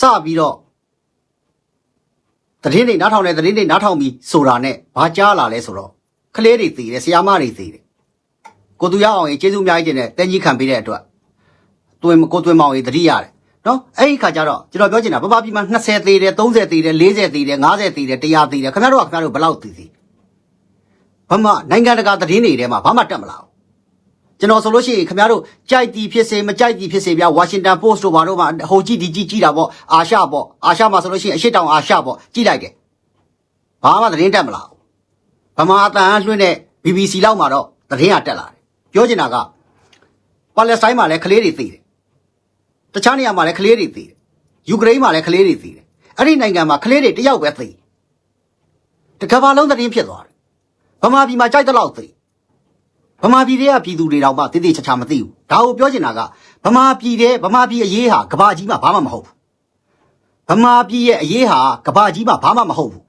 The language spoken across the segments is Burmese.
စပြီးတော့တရင်တွေနားထောင်တဲ့တရင်တွေနားထောင်ပြီးဆိုတာနဲ့ဘာကြားလာလဲဆိုတော့ကလေးတွေသိတယ်ဆရာမတွေသိတယ်ကိုသူရအောင်ကြီးကျေးဇူးအများကြီးတင်တယ်တန်ကြီးခံပေးတဲ့အတွက်တွင်ကိုတွင်မောင်ကြီးတတိရတယ်နော်အဲ့ဒီခါကျတော့ကျွန်တော်ပြောချင်တာပပပြီးမှ20သေးတယ်30သေးတယ်40သေးတယ်50သေးတယ်100သေးတယ်ခင်ဗျားတို့ကခင်ဗျားတို့ဘယ်လောက်သိသိဘာမှနိုင်ငံတကာသတင်းတွေထဲမှာဘာမှတက်မလာဘူး ကျွန်တော်ဆိုလို့ရှိရင်ခင်ဗျားတို့ကြိုက်တီဖြစ်စေမကြိုက်တီဖြစ်စေဗျာဝါရှင်တန်ပို့စ်တို့ဘာတို့မှဟိုကြည့်ဒီကြည့်ကြည့်တာပေါ့အာရှပေါ့အာရှမှာဆိုလို့ရှိရင်အရှိတောင်အာရှပေါ့ကြည့်လိုက်တယ်ဘာမှသတင်းတက်မလာဘူးဗမာအတန်လွှင့်တဲ့ BBC လောက်မှာတော့သတင်းကတက်လာတယ်ပြောချင်တာကပါလက်စတိုင်းမှာလည်းကလေးတွေသိတယ်တခြားနေရာမှာလည်းကလေးတွေသိတယ်ယူကရိန်းမှာလည်းကလေးတွေသိတယ်အဲ့ဒီနိုင်ငံမှာကလေးတွေတယောက်ပဲသိတကဘာလုံးသတင်းဖြစ်သွားတယ်ဗမာပြည်မှာကြိုက်တဲ့လောက်သိ ဗမာပြည်တွေကပြည်သူတွေတောင်မှတိတိကျကျမသိဘူးဒါကိုပြောချင်တာကဗမာပြည်တဲ့ဗမာပြည်အရေးဟာကဘာကြီးမှာဘာမှမဟုတ်ဘူးဗမာပြည်ရဲ့အရေးဟာကဘာကြီးမှာဘာမှမဟုတ်ဘူး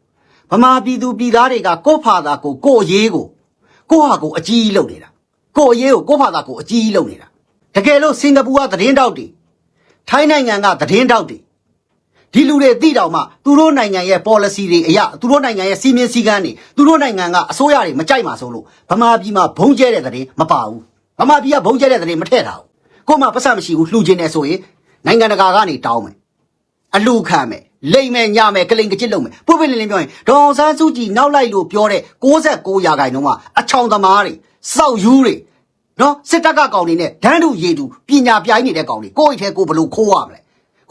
ဗမာပြည်သူပြည်သားတွေကကိုယ့်ဖာသာကိုကိုယ့်အရေးကိုကိုယ့်ဟာကိုယ်အကြီးလုပ်နေတာကိုယ့်အရေးကိုကိုယ့်ဖာသာကိုယ်အကြီးလုပ်နေတာတကယ်လို့စင်ကာပူကသတင်းတောက်တွေထိုင်းနိုင်ငံကသတင်းတောက်တွေ ဒီလူတွေသိတော့မှသူတို့နိုင်ငံရဲ့ policy တွေအရသူတို့နိုင်ငံရဲ့စီမင်းစည်းကမ်းတွေသူတို့နိုင်ငံကအစိုးရတွေမကြိုက်မှာဆိုလို့ဗမာပြည်မှာဘုံကျဲတဲ့သတင်းမပါဘူးဗမာပြည်ကဘုံကျဲတဲ့သတင်းမထည့်တာဘူးကို့မှာပတ်စံမရှိဘူးလှူခြင်းနေဆိုရင်နိုင်ငံတကာကနေတောင်းမယ်အလှခံမယ်လိမ့်မယ်ညမယ်ကလိန်ကကြစ်လုံးမယ်ပုပ်ပလင်းလင်းပြောရင်ဒေါအောင်ဆန်းစုကြည်နောက်လိုက်လို့ပြောတဲ့69ရာခိုင်နှုန်းကအချောင်သမားတွေစောက်ယူတွေနော်စစ်တပ်ကကောင်တွေနဲ့ဒန်းတူရေတူပညာပြိုင်နေတဲ့ကောင်တွေကိုယ့်အိတ်ထဲကိုဘလို့ခိုးရမလဲ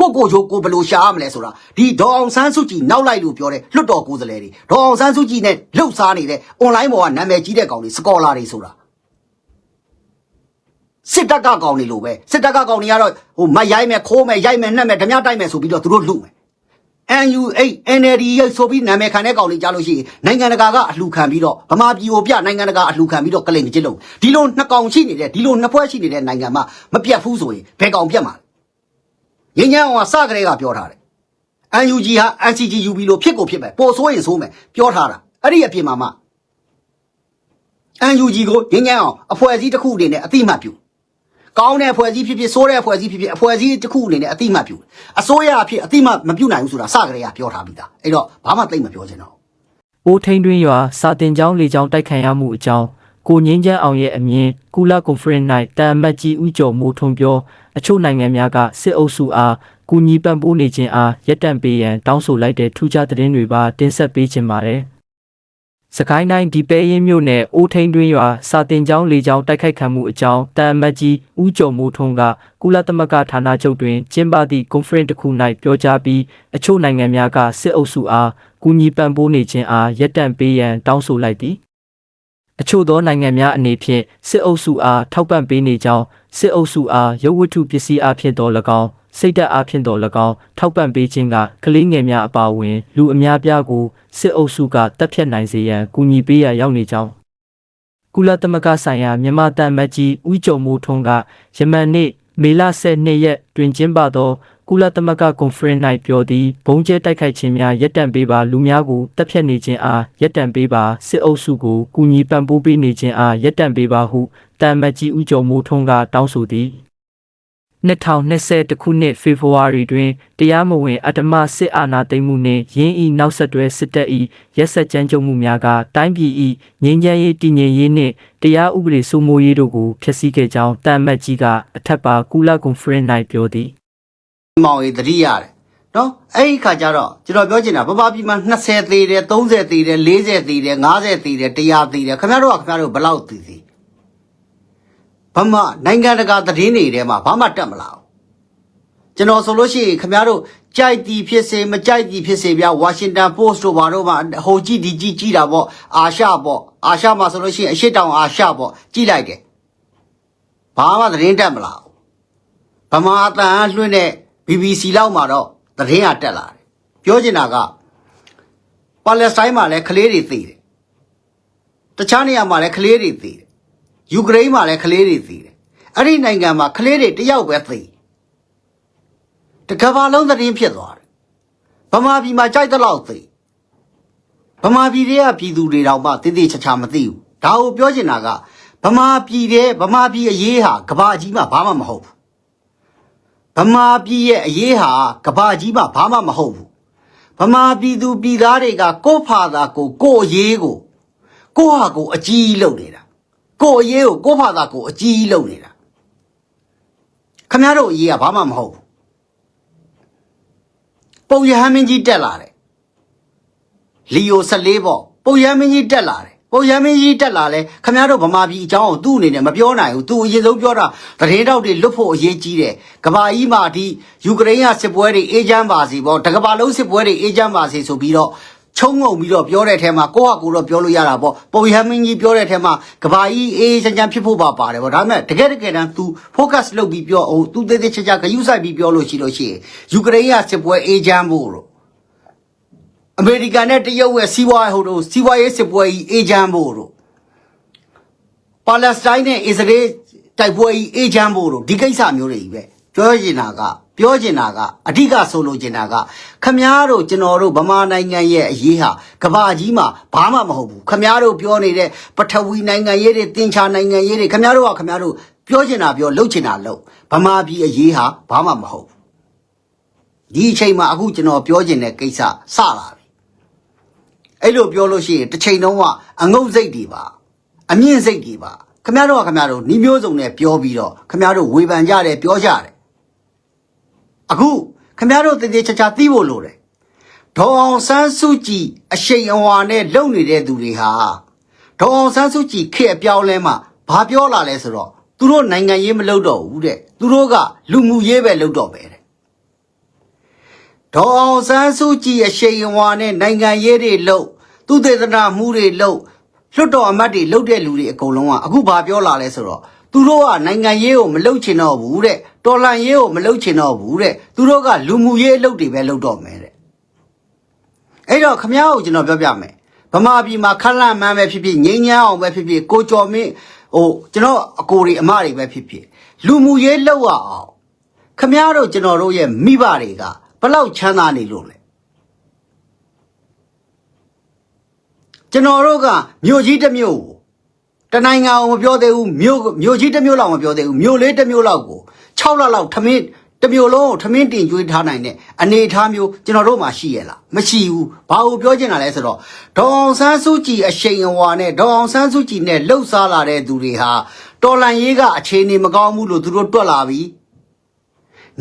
ကိုကိုချိုကိုဘလို့ရှာရမလဲဆိုတာဒီဒေါအောင်ဆန်းစုကြည်နောက်လိုက်လို့ပြောတဲ့လွတ်တော်ကိုယ်စားလှယ်တွေဒေါအောင်ဆန်းစုကြည်နဲ့လှုပ်ရှားနေတဲ့ online ပေါ်ကနာမည်ကြီးတဲ့ကောင်တွေစကောလာတွေဆိုတာစစ်တပ်ကကောင်တွေလို့ပဲစစ်တပ်ကကောင်တွေကတော့ဟိုမရိုက်မယ်ခိုးမယ်ရိုက်မယ်နှက်မယ်ဓမြတိုက်မယ်ဆိုပြီးတော့သူတို့လှုပ်မယ် NUA NLD ရဲ့ဆိုပြီးနာမည်ခံတဲ့ကောင်တွေကြားလို့ရှိရင်နိုင်ငံတကာကအလှခံပြီးတော့ဗမာပြည်ကိုပြနိုင်ငံတကာအလှခံပြီးတော့ကလိန်ကြစ်လုံးဒီလိုနှစ်ကောင်ရှိနေတဲ့ဒီလိုနှစ်ဖွဲ့ရှိနေတဲ့နိုင်ငံမှာမပြတ်ဘူးဆိုရင်ဘယ်ကောင်ပြတ်မှာလဲ ငင်းညံအောင်ကစကလေးကပြောထားတယ် NUG ဟာ NCG UB လို့ဖြစ်ကိုဖြစ်မယ်ပေါ်ဆိုးရင်ဆိုးမယ်ပြောထားတာအဲ့ဒီအပြင်မှာမှ NUG ကိုငင်းညံအောင်အဖွဲ့အစည်းတစ်ခုအနေနဲ့အတိမတ်ပြုကောင်းတဲ့အဖွဲ့အစည်းဖြစ်ဖြစ်ဆိုးတဲ့အဖွဲ့အစည်းဖြစ်ဖြစ်အဖွဲ့အစည်းတစ်ခုအနေနဲ့အတိမတ်ပြုအစိုးရအဖြစ်အတိမတ်မပြုနိုင်ဘူးဆိုတာစကလေးကပြောထားပြီးသားအဲ့တော့ဘာမှသိမ့်မပြောချင်တော့အိုးထိန်တွင်းရွာစာတင်ကျောင်းလေကျောင်းတိုက်ခံရမှုအကြောင်းကိုငင်းချမ်းအောင်ရဲ့အမြင်ကုလကွန်ဖရင့်၌တာမတ်ကြီးဥကျော်မိုးထွန်းပြော အချို့နိုင်ငံများကစစ်အုပ်စုအားကူညီပံ့ပိုးနေခြင်းအားရပ်တန့်ပေးရန်တောင်းဆိုလိုက်တဲ့ထူးခြားသတင်းတွေပါတင်ဆက်ပေးခြင်းပါတယ်။စကိုင်းတိုင်းဒီပဲရင်မြို့နယ်အိုးထိန်တွင်းရွာစာတင်ကျောင်းလေကျောင်းတိုက်ခိုက်ခံမှုအကြောင်းတန်အမတ်ကြီးဦးကျော်မိုးထွန်းကကုလသမဂ္ဂဌာနချုပ်တွင်ကျင်းပသည့်ကွန်ဖရင့်တစ်ခု၌ပြောကြားပြီးအချို့နိုင်ငံများကစစ်အုပ်စုအားကူညီပံ့ပိုးနေခြင်းအားရပ်တန့်ပေးရန်တောင်းဆိုလိုက်သည်အချို့သောနိုင်ငံများအနေဖြင့်စစ်အုပ်စုအားထောက်ပံ့ပေးနေကြောင်း စစ်အုပ်စုအားရုပ်ဝတ္ထုပစ္စည်းအဖြစ်တော်၎င်းစိတ်ဓာတ်အဖြစ်တော်၎င်းထောက်ပံ့ပေးခြင်းကကလေးငယ်များအပါအဝင် လူအများပြားကိုစစ်အုပ်စုကတပ်ဖြတ်နိုင်စေရန်ကူညီပေးရရောက်နေကြောင်းကုလသမဂ္ဂဆိုင်ရာမြန်မာတန်မတ်ကြီးဦးကျော်မိုးထွန်းကယမန်နေ့မေလ12ရက်တွင်ကျင်းပသော ကုလသမဂ္ဂကွန်ဖရင့်၌ပြောသည်ဘုံကျဲတိုက်ခိုက်ခြင်းများရပ်တန့်ပေးပါလူများကိုတပ်ဖြတ်နေခြင်းအားရပ်တန့်ပေးပါစစ်အုပ်စုကိုကူညီပံ့ပိုးပေးနေခြင်းအားရပ်တန့်ပေးပါဟုတန်မတ်ကြီးဦးကျော်မိုးထွန်းကတောင်းဆိုသည်2020ခုနှစ်ဖေဖော်ဝါရီတွင်တရားမဝင်အတ္တမစစ်အာဏာသိမ်းမှုနှင့်ရင်းဤနောက်ဆက်တွဲစစ်တပ်၏ရက်ဆက်ကြမ်းကြုတ်မှုများကတိုင်းပြည်၏ငြိမ်းချမ်းရေးတည်ငြိမ်ရေးနှင့်တရားဥပဒေစိုးမိုးရေးတို့ကိုဖျက်ဆီးခဲ့ကြောင်းတန်မတ်ကြီးကအထက်ပါကုလကွန်ဖရင့်၌ပြောသည် မောင်ကြီးတတိရတယ်နော်အဲ့ဒီခါကျတော့ကျွန်တော်ပြောချင်တာပပပြည်မှာ20သေးတယ်30သေးတယ်40သေးတယ်50သေးတယ်100သေးတယ်ခင်ဗျားတို့ကခင်ဗျားတို့ဘယ်လောက်သေးသေးဘာမှနိုင်ငံတကာသတင်းတွေထဲမှာဘာမှတက်မလာဘူးကျွန်တော်ဆိုလို့ရှိရင်ခင်ဗျားတို့ကြိုက်တီဖြစ်စေမကြိုက်တီဖြစ်စေဗျာဝါရှင်တန်ပို့စ်တို့ဘာတို့မှဟိုကြည့်ဒီကြည့်ကြည့်တာပေါ့အာရှပေါ့အာရှမှာဆိုလို့ရှိရင်အရှိတောင်အာရှပေါ့ကြည့်လိုက်တယ်ဘာမှသတင်းတက်မလာဘူးဗမာအတန်လွှင့်တဲ့ BBC လောက်မှာတော့သတင်းကတက်လာတယ်ပြောချင်တာကပါလက်စတိုင်းမှာလည်းကလေးတွေသိတယ်တခြားနေရာမှာလည်းကလေးတွေသိတယ်ယူကရိန်းမှာလည်းကလေးတွေသိတယ်အဲ့ဒီနိုင်ငံမှာကလေးတွေတယောက်ပဲသိတကဘာလုံးသတင်းဖြစ်သွားတယ်ဗမာပြည်မှာကြိုက်တဲ့လောက်သိဗမာပြည်တွေကပြည်သူတွေတောင်မှတိတိချာချာမသိဘူးဒါကိုပြောချင်တာကဗမာပြည်တဲ့ဗမာပြည်အရေးဟာကဘာကြီးမှာဘာမှမဟုတ်ဘူး ဗဗမာပြည်ရဲ့အရေးဟာကဘာကြီးမှာဘာမှမဟုတ်ဘူးဗမာပြည်သူပြည်သားတွေကကိုယ့်ဖာသာကိုကိုယ့်အရေးကိုကိုယ့်ဟာကိုအကြီးကြီးလုပ်နေတာကိုယ့်အရေးကိုကိုယ့်ဖာသာကိုအကြီးကြီးလုပ်နေတာခမရတို့အရေးကဘာမှမဟုတ်ဘူးပုံရဟန်းမင်းကြီးတက်လာတယ်လီယို14ပေါ့ပုံရဟန်းမင်းကြီးတက်လာတယ် ပုံရဟန်းမင်းကြီးတက်လာလဲခမရတို့ဗမာပြည်အကြောင်းကိုသူ့အနေနဲ့မပြောနိုင်ဘူးသူအရင်ဆုံးပြောတာသတင်းတောက်တွေလွတ်ဖို့အရေးကြီးတယ်ကဘာကြီးမှာဒီယူကရိန်းကစစ်ပွဲတွေအေးချမ်းပါစီပေါ့တကဘာလုံးစစ်ပွဲတွေအေးချမ်းပါစီဆိုပြီးတော့ချုံငုံပြီးတော့ပြောတဲ့အထက်မှာကိုယ့်ဟာကိုယ်တော့ပြောလို့ရတာပေါ့ပုံရဟန်းမင်းကြီးပြောတဲ့အထက်မှာကဘာကြီးအေးအေးချမ်းချမ်းဖြစ်ဖို့ပါပါတယ်ပေါ့ဒါပေမဲ့တကယ်တကယ်တမ်း तू focus လုပ်ပြီးပြောအောင် तू သေးသေးချာချာဂယုစိုက်ပြီးပြောလို့ရှိလို့ရှိရင်ယူကရိန်းကစစ်ပွဲအေးချမ်းဖို့လို့ အမေရိကန်နဲ့တရုတ်ရဲ့စီးပွားရေးဟိုတို့စီးပွားရေးစစ်ပွဲကြီးအေဂျင့်ဖို့တို့ပါလက်စတိုင်းနဲ့အစ္စရေးတိုက်ပွဲကြီးအေဂျင့်ဖို့တို့ဒီကိစ္စမျိုးတွေကြီးပဲပြောချင်တာကပြောချင်တာကအဓိကဆိုလိုချင်တာကခမားတို့ကျွန်တော်တို့ဗမာနိုင်ငံရဲ့အရေးဟာကမ္ဘာကြီးမှာဘာမှမဟုတ်ဘူးခမားတို့ပြောနေတဲ့ပထဝီနိုင်ငံရေးတွေတင်ချာနိုင်ငံရေးတွေခမားတို့ကခမားတို့ပြောချင်တာပြောလုပ်ချင်တာလုပ်ဗမာပြည်အရေးဟာဘာမှမဟုတ်ဘူးဒီအချိန်မှာအခုကျွန်တော်ပြောချင်တဲ့ကိစ္စစလာပြီ အဲ့လိုပြောလို့ရှိရင်တစ်ချိန်လုံးကအငုတ်စိတ်တွေပါအမြင့်စိတ်တွေပါခမရတော့ကခမရတော့နှီးမျိုးစုံနဲ့ပြောပြီးတော့ခမရတော့ဝေဖန်ကြတယ်ပြောကြတယ်အခုခမရတော့တည်တည်ချာချာသိဖို့လိုတယ်ဒေါ်အောင်ဆန်းစုကြည်အရှိန်အဝါနဲ့လုံနေတဲ့သူတွေဟာဒေါ်အောင်ဆန်းစုကြည်ခေတ်အပြောင်းလဲမှာဘာပြောလာလဲဆိုတော့သူတို့နိုင်ငံရေးမလုပ်တော့ဘူးတဲ့သူတို့ကလူမှုရေးပဲလုပ်တော့ပဲတဲ့ ဒေါ်အောင်ဆန်းစုကြည်အရှိန်အဝါနဲ့နိုင်ငံရေးတွေလှုပ်သူတေသနာမှုတွေလှုပ်လွတ်တော်အမတ်တွေလှုပ်တဲ့လူတွေအကုန်လုံးကအခုဘာပြောလာလဲဆိုတော့သူတို့ကနိုင်ငံရေးကိုမလှုပ်ချင်တော့ဘူးတဲ့တော်လှန်ရေးကိုမလှုပ်ချင်တော့ဘူးတဲ့သူတို့ကလူမှုရေးအလုပ်တွေပဲလှုပ်တော့မယ်တဲ့အဲ့တော့ခမ ्या ကိုကျွန်တော်ပြောပြမယ်ဗမာပြည်မှာခက်လန့်မှန်းပဲဖြစ်ဖြစ်ငိမ့်ညမ်းအောင်ပဲဖြစ်ဖြစ်ကိုကျော်မင်းဟိုကျွန်တော်အကိုတွေအမတွေပဲဖြစ်ဖြစ်လူမှုရေးလှုပ်ရအောင်ခမည်းတော်ကျွန်တော်တို့ရဲ့မိဘတွေကဘ လောက်ချမ်းသာနေလို့လဲကျွန်တော်တို့ကမြို့ကြီးတစ်မြို့ကိုတနိုင်ငံကိုမပြောသေးဘူးမြို့မြို့ကြီးတစ်မြို့လောက်မပြောသေးဘူးမြို့လေးတစ်မြို့လောက်ကို6လလောက်ထမင်းတစ်မြို့လုံးကိုထမင်းတင်ကျွေးထားနိုင်တဲ့အနေအထားမျိုးကျွန်တော်တို့မှာရှိရလားမရှိဘူးဘာလို့ပြောချင်တာလဲဆိုတော့ဒေါအောင်ဆန်းစုကြည်အရှိန်အဝါနဲ့ဒေါအောင်ဆန်းစုကြည်နဲ့လှုပ်ရှားလာတဲ့သူတွေဟာတော်လန်ရေးကအခြေအနေမကောင်းဘူးလို့သူတို့တွက်လာပြီ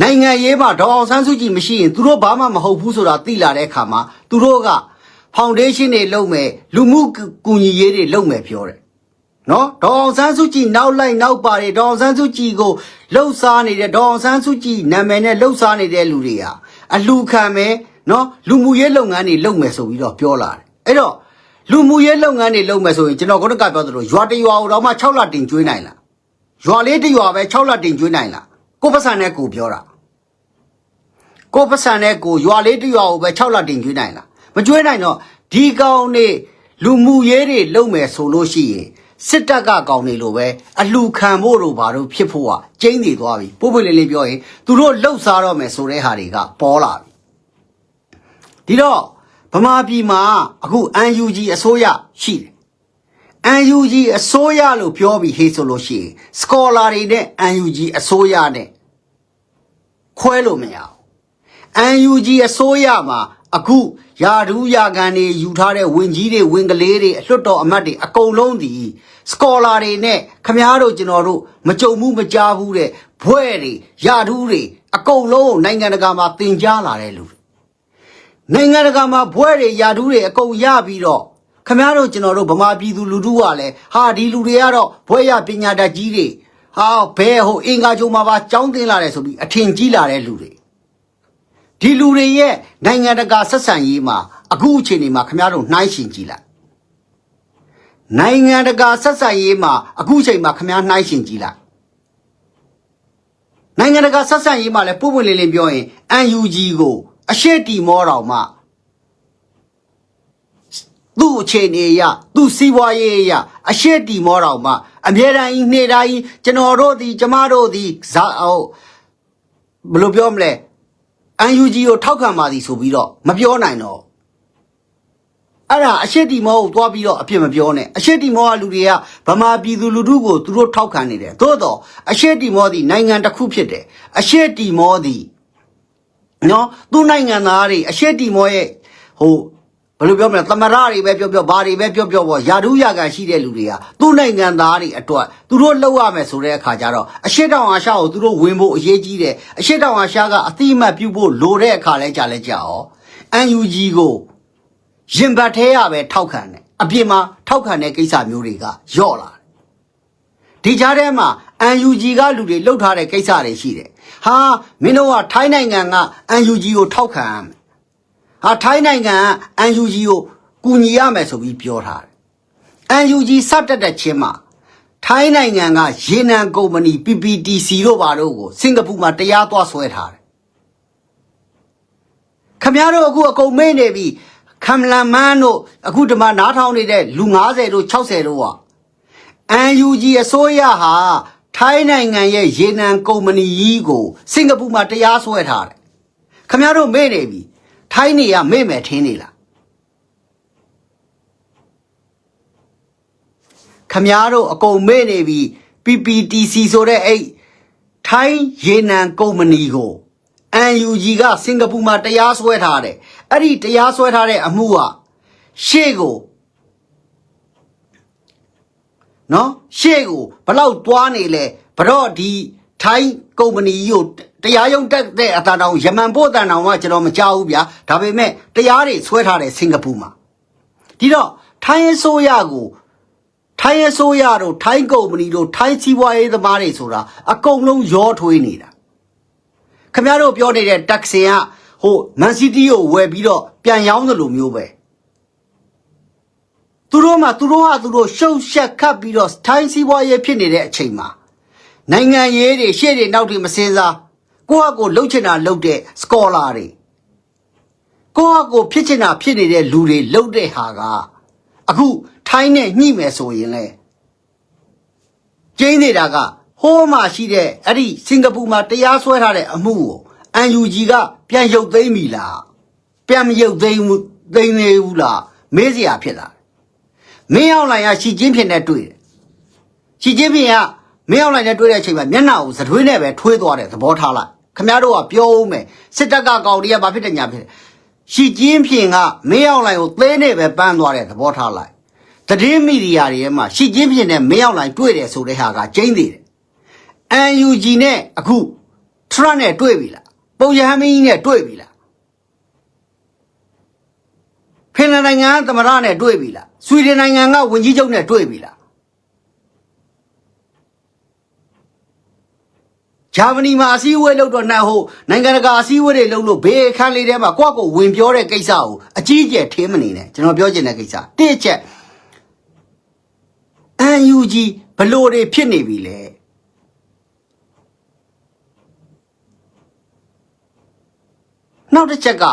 နိုင်ငံရေးမှာဒေါ်အောင်ဆန်းစုကြည်မရှိရင်သူတို့ဘာမှမဟုတ်ဘူးဆိုတာသိလာတဲ့အခါမှာသူတို့ကဖောင်ဒေးရှင်းတွေလုပ်မယ်လူမှုကူညီရေးတွေလုပ်မယ်ပြောတယ်နော်ဒေါ်အောင်ဆန်းစုကြည်နောက်လိုက်နောက်ပါတယ်ဒေါ်အောင်ဆန်းစုကြည်ကိုလှုပ်ရှားနေတဲ့ဒေါ်အောင်ဆန်းစုကြည်နာမည်နဲ့လှုပ်ရှားနေတဲ့လူတွေဟာအလူခံမယ်နော်လူမှုရေးလုပ်ငန်းတွေလုပ်မယ်ဆိုပြီးတော့ပြောလာတယ်အဲ့တော့လူမှုရေးလုပ်ငန်းတွေလုပ်မယ်ဆိုရင်ကျွန်တော်ခုနကပြောသလိုရွာတရွာကိုတော့မှ6လတင်ကျွေးနိုင်လားရွာလေးတရွာပဲ6လတင်ကျွေးနိုင်လား ကိုပတ်စံနဲ့ကိုပြောတာကိုပတ်စံနဲ့ကိုရွာလေးတစ်ရွာကိုပဲ6လတင်ကျွေးနိုင်လားမကျွေးနိုင်တော့ဒီကောင်နေလူမှုရေးတွေလုပ်မယ်ဆိုလို့ရှိရင်စစ်တပ်ကကောင်နေလို့ပဲအလှခံဖို့တို့ဘာတို့ဖြစ်ဖို့ကကျင်းနေသွားပြီပို့ပွလေးလေးပြောရင်သူတို့လှုပ်ရှားတော့မယ်ဆိုတဲ့ဟာတွေကပေါ်လာပြီဒီတော့ဗမာပြည်မှာအခု UNG အစိုးရရှိတယ် UNG အစိုးရလို့ပြောပြီးဟေးဆိုလို့ရှိရင် scholar တွေနဲ့ UNG အစိုးရနဲ့ ခွဲလို့မရဘူး UNG အစိုးရမှာအခုယာဒူးယာကန်တွေယူထားတဲ့ဝင်ကြီးတွေဝင်ကလေးတွေအလွတ်တော်အမတ်တွေအကုန်လုံးဒီစကောလာတွေနဲ့ခမားတို့ကျွန်တော်တို့မကြုံဘူးမကြားဘူးတဲ့ဘွဲ့တွေယာဒူးတွေအကုန်လုံးကိုနိုင်ငံတကာမှာတင် जा လာတဲ့လူတွေနိုင်ငံတကာမှာဘွဲ့တွေယာဒူးတွေအကုန်ရပြီးတော့ခမားတို့ကျွန်တော်တို့ဗမာပြည်သူလူထုကလည်းဟာဒီလူတွေကတော့ဘွဲ့ရပညာတတ်ကြီးတွေ ဟာဘဲဟိုအင်္ဂါကြုံမှာပါចောင်းတင်လာတယ်ဆိုပြီးအထင်ကြီးလာတဲ့လူတွေဒီလူတွေရဲ့နိုင်ငံတကာဆက်ဆံရေးမှာအခုအချိန်ဒီမှာခင်ဗျားတို့နှိုင်းရှင်ကြည့်လိုက်နိုင်ငံတကာဆက်ဆံရေးမှာအခုအချိန်မှာခင်ဗျားနှိုင်းရှင်ကြည့်လိုက်နိုင်ငံတကာဆက်ဆံရေးမှာလည်းပုံပွင့်လင်းလင်းပြောရင် UNG ကို အရှိတီမောတော်မှာ သူ့အခြေအနေအရသူ့စီးပွားရေးအရအရှိတီမောတော်မှာအမြဲတမ်းကြီးနေ့တိုင်းကျွန်တော်တို့ဒီကျမတို့ဒီဇာဟိုဘယ်လိုပြောမလဲ UNG ကိုထောက်ခံပါသည်ဆိုပြီးတော့မပြောနိုင်တော့အဲ့ဒါအရှိတီမောကိုသွားပြီးတော့အပြစ်မပြောနဲ့အရှိတီမောကလူတွေကဗမာပြည်သူလူထုကိုသူတို့ထောက်ခံနေတယ်သို့တော့အရှိတီမောသည်နိုင်ငံတစ်ခုဖြစ်တယ်အရှိတီမောသည်နော်သူ့နိုင်ငံသားတွေအရှိတီမောရဲ့ဟို ဘယ်လိုပြောမလဲသမရတွေပဲပြောပြောဘာတွေပဲပြောပြောပေါ့ယာဒူးယာကန်ရှိတဲ့လူတွေကသူ့နိုင်ငံသားတွေအတွက်သူတို့လှုပ်ရမယ်ဆိုတဲ့အခါကျတော့အရှိတောင်အာရှကိုသူတို့ဝင်ဖို့အရေးကြီးတယ်အရှိတောင်အာရှကအတိအမှတ်ပြုဖို့လိုတဲ့အခါလဲကြာလဲကြာဩ UNG ကိုရင်ဘတ်သေးရပဲထောက်ခံတယ်အပြင်မှာထောက်ခံတဲ့ကိစ္စမျိုးတွေကယော့လာတယ်ဒီကြားထဲမှာ UNG ကလူတွေလှုပ်ထားတဲ့ကိစ္စတွေရှိတယ်ဟာမင်းတို့ကထိုင်းနိုင်ငံက UNG ကိုထောက်ခံရမယ် ဟာထိုင်းနိုင်ငံက UNG ကိုကူညီရမယ်ဆိုပြီးပြောထားတယ် UNG စတက်တဲ့ချင်းမှာထိုင်းနိုင်ငံကရေနံကုမ္ပဏီ PPTC တို့ဘာတို့ကိုစင်ကာပူမှာတရားသွားဆွဲထားတယ်ခမရတို့အခုအကုန်မေ့နေပြီခမလန်မန်းတို့အခုဒီမှာနားထောင်နေတဲ့လူ90တို့60တို့က UNG အစိုးရဟာထိုင်းနိုင်ငံရဲ့ရေနံကုမ္ပဏီကြီးကိုစင်ကာပူမှာတရားစွဲထားတယ်ခမရတို့မေ့နေပြီ ထိုင်းနေရမေ့မယ်ထင်းနေလားခမရတို့အကုန်မေ့နေပြီ PPTC ဆိုတဲ့အဲ့ထိုင်းရေနံကုမ္ပဏီကို UNG ကစင်ကာပူမှာတရားစွဲထားတယ်အဲ့ဒီတရားစွဲထားတဲ့အမှုကရှေ့ကိုနော်ရှေ့ကိုဘလောက်သွားနေလဲဘတော့ဒီထိုင်းကုမ္ပဏီကြီးကို တရားရုံးတက်တဲ့အတန်တောင်ယမန်ပို့တန်တောင်ကကျွန်တော်မကြောက်ဘူးဗျာဒါပေမဲ့တရားတွေဆွဲထားတယ်စင်ကာပူမှာဒီတော့ထိုင်းအစိုးရကိုထိုင်းအစိုးရတို့ထိုင်းကုမ္ပဏီတို့ထိုင်းစီးပွားရေးသမားတွေဆိုတာအကုန်လုံးရောထွေးနေတာခင်ဗျားတို့ပြောနေတဲ့တက်ဆင်ကဟိုမန်စီးတီးကိုဝယ်ပြီးတော့ပြန်ရောင်းသလိုမျိုးပဲသူတို့မှသူတို့ဟာသူတို့ရှုပ်ရှက်ခတ်ပြီးတော့ထိုင်းစီးပွားရေးဖြစ်နေတဲ့အချိန်မှာနိုင်ငံရေးတွေရှေ့တွေနောက်တွေမစင်စား ကိုယ့်ဟာကိုယ်လှုပ်ချင်တာလှုပ်တဲ့စကောလာတွေကိုယ့်ဟာကိုယ်ဖြစ်ချင်တာဖြစ်နေတဲ့လူတွေလှုပ်တဲ့ဟာကအခုထိုင်းနဲ့ညှိမယ်ဆိုရင်လေကျင်းနေတာကဟိုးမှရှိတဲ့အဲ့ဒီစင်ကာပူမှာတရားစွဲထားတဲ့အမှုကို UNG ကပြန်ရုပ်သိမ်းပြီလားပြန်မရုပ်သိမ်းဘူးသိမ်းနေဘူးလားမေးစရာဖြစ်လာတယ်မင်းအောင်လိုင်ကရှီချင်းဖြစ်နေတွေ့တယ်ရှီချင်းဖြစ်ကမင်းအောင်လိုင်နဲ့တွေ့တဲ့အချိန်မှာမျက်နှာကိုသထွေးနဲ့ပဲထွေးသွားတယ်သဘောထားလိုက် ခမရတို့ကပြောဦးမယ်စစ်တပ်ကကောင်တွေကဘာဖြစ်တယ်ညာဖြစ်တယ်ရှီချင်းဖြစ်ကမင်းအောင်လိုင်ကိုသဲနဲ့ပဲပန်းသွားတယ်သဘောထားလိုက်သတင်းမီဒီယာတွေထဲမှာရှီကျင်းပြင်းနဲ့မင်းအောင်လိုင်တွေ့တယ်ဆိုတဲ့ဟာကကျင်းသေးတယ်။ UNG နဲ့အခုထရန့်နဲ့တွေ့ပြီလား။ပုံရဟမင်းကြီးနဲ့တွေ့ပြီလား။ဖင်လန်နိုင်ငံကသမရနဲ့တွေ့ပြီလား။ဆွီဒင်နိုင်ငံကဝန်ကြီးချုပ်နဲ့တွေ့ပြီလား။ ဂျာမနီမှာအစည်းအဝေးလုပ်တော့နှံ့ဟိုနိုင်ငံတကာအစည်းအဝေးတွေလုပ်လို့ဘေးအခန်းလေးထဲမှာကိုယ့်ကိုယ်ဝင်ပြောတဲ့ကိစ္စကိုအကြီးအကျယ်ထင်းမနေနဲ့ကျွန်တော်ပြောချင်တဲ့ကိစ္စတစ်ချက် UNG ဘလို့တွေဖြစ်နေပြီလဲနောက်တစ်ချက်က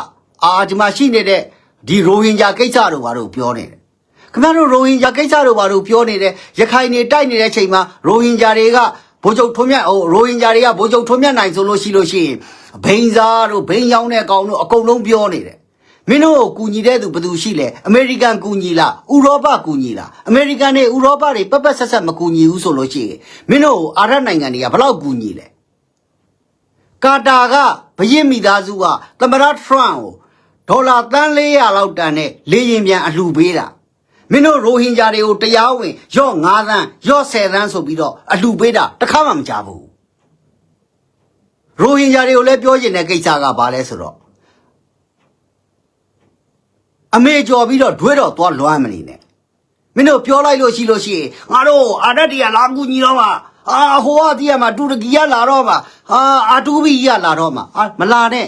အာဒီမှာရှိနေတဲ့ဒီရိုဟင်ဂျာကိစ္စတို့ဘာလို့ပြောနေတယ်ခင်ဗျားတို့ရိုဟင်ဂျာကိစ္စတို့ဘာလို့ပြောနေတယ်ရခိုင်နေတိုက်နေတဲ့အချိန်မှာရိုဟင်ဂျာတွေက ဘိုးချုပ်ထွန်းမြတ်ဟိုရိုဟင်ဂျာတွေကဘိုးချုပ်ထွန်းမြတ်နိုင်ဆိုလို့ရှိလို့ရှိရင်ဘိန်းစားတို့ဘိန်းရောင်းတဲ့အကောင်တို့အကုန်လုံးပြောနေတယ်မင်းတို့ကိုကူညီတဲ့သူဘယ်သူရှိလဲအမေရိကန်ကူညီလားဥရောပကူညီလားအမေရိကန်နဲ့ဥရောပတွေပတ်ပတ်ဆက်ဆက်မကူညီဘူးဆိုလို့ရှိရင်မင်းတို့ကိုအာရပ်နိုင်ငံတွေကဘယ်လောက်ကူညီလဲကာတာကဘရင်မိသားစုကသမရထရန့်ကိုဒေါ်လာတန်း400လောက်တန်တဲ့လေရင်ပြန်အလှူပေးတာ မင်းတို့ရိုဟင်ဂျာတွေကိုတရားဝင်ရော့9သန်းရော့10သန်းဆိုပြီးတော့အလှူပေးတာတစ်ခါမှမကြဘူးရိုဟင်ဂျာတွေကိုလည်းပြောကျင်တဲ့ကိစ္စကဘာလဲဆိုတော့အမေကြော်ပြီးတော့ဒွဲတော့သွားလွမ်းမနေနဲ့မင်းတို့ပြောလိုက်လို့ရှိလို့ရှိရင်ငါတို့အာရတ်တီကလာကူညီတော့မှာအာဟိုကတီးရမှာတူရကီကလာတော့မှာဟာအာတူဘီကလာတော့မှာအာမလာနဲ့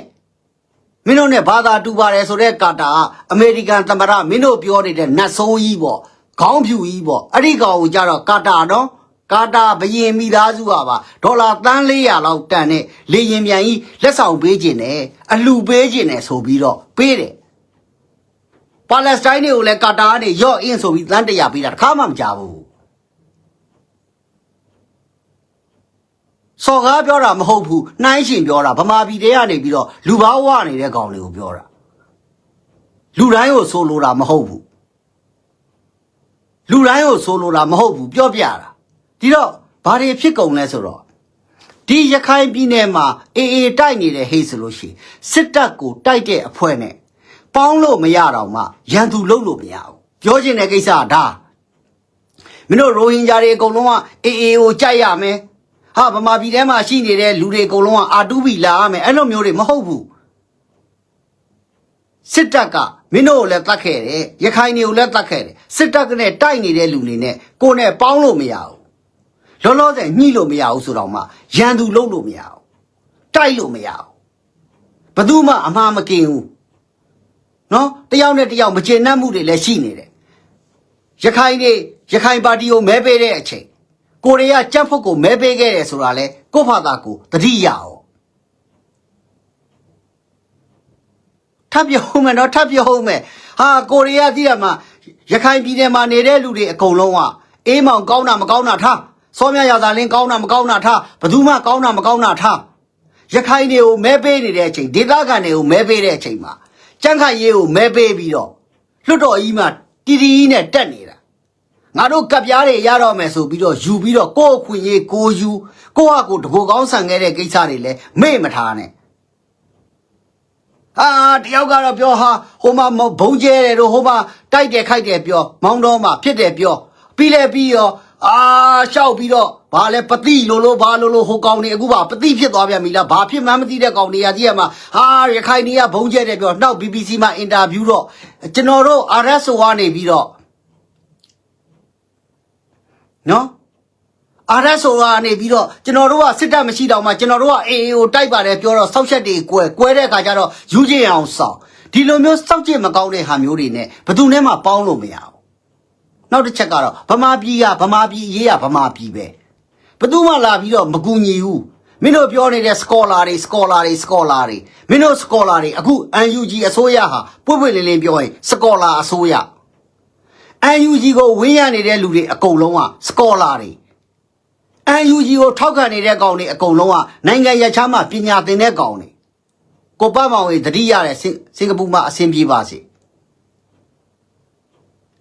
မင်းတို့နဲ့ဘာသာတူပါတယ်ဆိုတဲ့ကာတာကအမေရိကန်သမ္မတမင်းတို့ပြောနေတဲ့နတ်ဆိုးကြီးပေါ့ခေါင်းဖြူကြီးပေါ့အဲ့ဒီကောင်ကိုကြတော့ကာတာနော်ကာတာဘယင်မိသားစုကပါဒေါ်လာတန်း400လောက်တန်တဲ့လေရင်မြန်ကြီးလက်ဆောင်ပေးခြင်းနဲ့အလှပေးခြင်းနဲ့ဆိုပြီးတော့ပေးတယ်ပါလက်စတိုင်းတွေကိုလည်းကာတာကနေရော့အင်းဆိုပြီးတန်းတရာပေးတာတစ်ခါမှမကြဘူး စော်ကားပြောတာမဟုတ်ဘူးနှိုင်းရှင်ပြောတာဗမာပြည်တဲကနေပြီးတော့လူဘာဝနေတဲ့ကောင်တွေကိုပြောတာလူတိုင်းကိုဆိုလိုတာမဟုတ်ဘူးလူတိုင်းကိုဆိုလိုတာမဟုတ်ဘူးပြောပြတာဒီတော့ဘာတွေဖြစ်ကုန်လဲဆိုတော့ဒီရခိုင်ပြည်နယ်မှာအေအေတိုက်နေတဲ့ဟေးဆိုလို့ရှိရင်စစ်တပ်ကိုတိုက်တဲ့အဖွဲ့နဲ့ပေါင်းလို့မရတော့မှရန်သူလုံးလို့မရဘူးပြောချင်တဲ့ကိစ္စကဒါမင်းတို့ရိုဟင်ဂျာတွေအကုန်လုံးကအေအေကိုကြိုက်ရမယ် ဟာဗမာပြည်ထဲမှာရှိနေတဲ့လူတွေအကုန်လုံးကအာတူဘီလာရမယ်အဲ့လိုမျိုးတွေမဟုတ်ဘူးစစ်တပ်ကမင်းတို့ကိုလည်းတတ်ခဲ့တယ်ရခိုင်တွေကိုလည်းတတ်ခဲ့တယ်စစ်တပ်ကနဲ့တိုက်နေတဲ့လူတွေနဲ့ကိုယ်နဲ့ပေါင်းလို့မရဘူးလောလောဆယ်ညှိလို့မရဘူးဆိုတော့မှရန်သူလုံးလို့မရဘူးတိုက်လို့မရဘူးဘယ်သူမှအမှားမကင်ဘူးနော်တယောက်နဲ့တယောက်မကျေနပ်မှုတွေလည်းရှိနေတယ်ရခိုင်တွေရခိုင်ပါတီကိုမဲပေးတဲ့အချိန် ကိုရီးယားကြက်ဖုတ်ကိုမဲပေးခဲ့တယ်ဆိုတာလဲကိုယ့်ဖာသာကိုတတိယအောင်ထပ်ပြောမယ်နော်ထပ်ပြောမယ်ဟာကိုရီးယားပြည်မှာရခိုင်ပြည်နယ်မှာနေတဲ့လူတွေအကုန်လုံးကအေးမောင်ကောင်းတာမကောင်းတာထားစောမြရာသာလင်းကောင်းတာမကောင်းတာထားဘယ်သူမှကောင်းတာမကောင်းတာထားရခိုင်တွေကိုမဲပေးနေတဲ့အချိန်ဒေသခံတွေကိုမဲပေးတဲ့အချိန်မှာကြန့်ခိုင်ရေးကိုမဲပေးပြီးတော့လွတ်တော်ကြီးမှာတီတီကြီးနဲ့တက်နေတာ ငါတို့ကပ်ပြားတွေရတော့မယ်ဆိုပြီးတော့ယူပြီးတော့ကိုယ့်အခွင့်အရေးကိုယူကိုယ့်ဟာကိုယ်တကူကောင်းဆန်ခဲ့တဲ့ကိစ္စတွေလည်းမေ့မထားနဲ့အာတယောက်ကတော့ပြောဟာဟိုမှာမဘုံကျဲတယ်တို့ဟိုမှာတိုက်တယ်ခိုက်တယ်ပြော မောင်းတော့မှာဖြစ်တယ်ပြော ပြီးလဲပြီးရောအာရှောက်ပြီးတော့ဘာလဲပတိလိုလိုဘာလိုလိုဟိုကောင်နေအခုပါပတိဖြစ်သွားပြန်ပြီလားဘာဖြစ်မှန်းမသိတဲ့ကောင်တွေကကြီးရမှာဟာရခိုင်နေကဘုံကျဲတယ်ပြောနောက် BBC မှာအင်တာဗျူးတော့ကျွန်တော်တို့ RSO ကနေပြီးတော့ နော်အာရဆိုကနေပြီးတော့ကျွန်တော်တို့ကစစ်တပ်မရှိတော့မှကျွန်တော်တို့ကအေအေကိုတိုက်ပါတယ်ပြောတော့စောက်ချက်တွေကွဲကွဲတဲ့အခါကျတော့ယူကျင်အောင်စောင့်ဒီလိုမျိုးစောက်ကျင်မကောင်းတဲ့ဟာမျိုးတွေနဲ့ဘယ်သူနဲ့မှပေါင်းလို့မရဘူးနောက်တစ်ချက်ကတော့ဗမာပြည်ကဗမာပြည်ရေးရဗမာပြည်ပဲဘယ်သူမှလာပြီးတော့မကူညီဘူးမင်းတို့ပြောနေတဲ့ scholar တွေ scholar တွေ scholar တွေမင်းတို့ scholar တွေအခု UNG အစိုးရဟာပွင့်ပွင့်လင်းလင်းပြောရင် scholar အစိုးရ UNG ကိုဝင်းရနေတဲ့လူတွေအကုန်လုံးက scholar တွေ UNG ကိုထောက်ခံနေတဲ့ကောင်တွေအကုန်လုံးကနိုင်ငံရခြားမှာပညာသင်တဲ့ကောင်တွေကိုပတ်မောင်ကြီးတတိရတဲ့စင်စင်ကာပူမှာအဆင်ပြေပါစေ